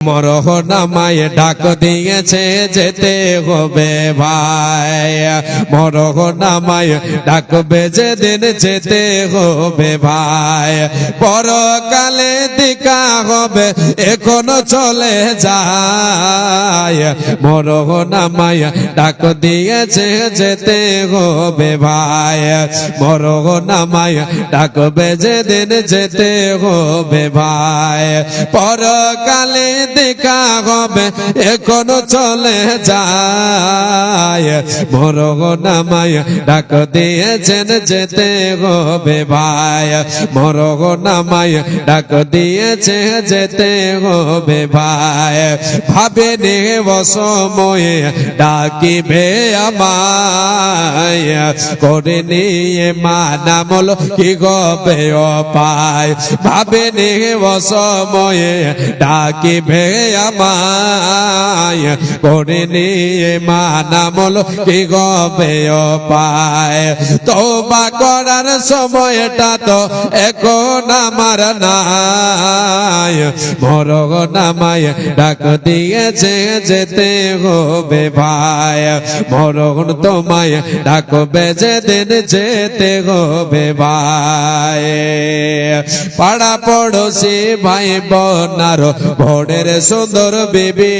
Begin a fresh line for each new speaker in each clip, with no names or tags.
মরহ নামায় ডাক দিয়েছে, যেতে হবে ভাই। মরহ নামায় ডাকবে, যেদিন যেতে হবে ভাই। পরকালে দিকা হবে, এখনও চলে যায়। মরহ নামায় ডাক দিয়েছে, যেতে হবে ভাই। মরহ নামায় ডাকবে, যেদিন যেতে হবে ভাই। পরকালে দেখা হবে চলে যায়। নামায় ডাক দিয়েছেন, যেতে হবে ভাই। নামায় ডাক দিয়েছে যেতে হবে ভাই। ভাবে নে সময়ে ডাকিবে আমায়। করে নিয়ে মা নামল কি গবে পায় ভাবে নে সময়ে ডাকিবে আমায় করে নিয়ে মা নামল কি গবে পায় তোবা করার সময়টা তো এখন আমার নাই। মরগ নামায় ডাক দিয়েছে, যেতে হবে ভাই। মরণ তোমায় ডাকবে যেদিন, যেতে হবে ভাই। পাড়া পড়োশি ভাই বোনার ভোরের সুন্দর বিবি।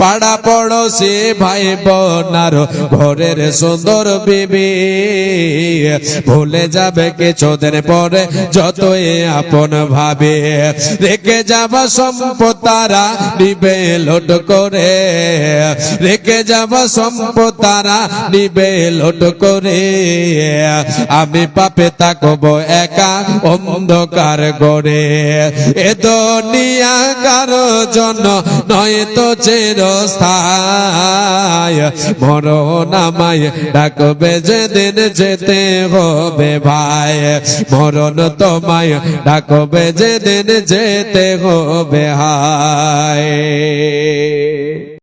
পাড়া পড়োশি ভাই বোনার ঘরের সুন্দর বিবি। ভুলে যাবে কিছুদিন পরে যতই আপন ভাবে। রেখে যাব সম্পদ তারা নিবে লোট করে। রেখে যাব সম্পদ তারা নিবে লোট করে। আমি পাপে তাকবো একা অন্ধকার করে। এ দুনিয়া কারও জন্য নয় তো চিরস্থায়। মরণ নামায় ডাকবে যেদিন যেতে হবে ভাই। মরণ তোমায় ডাকবে যেদিন যেতে হবে হায়।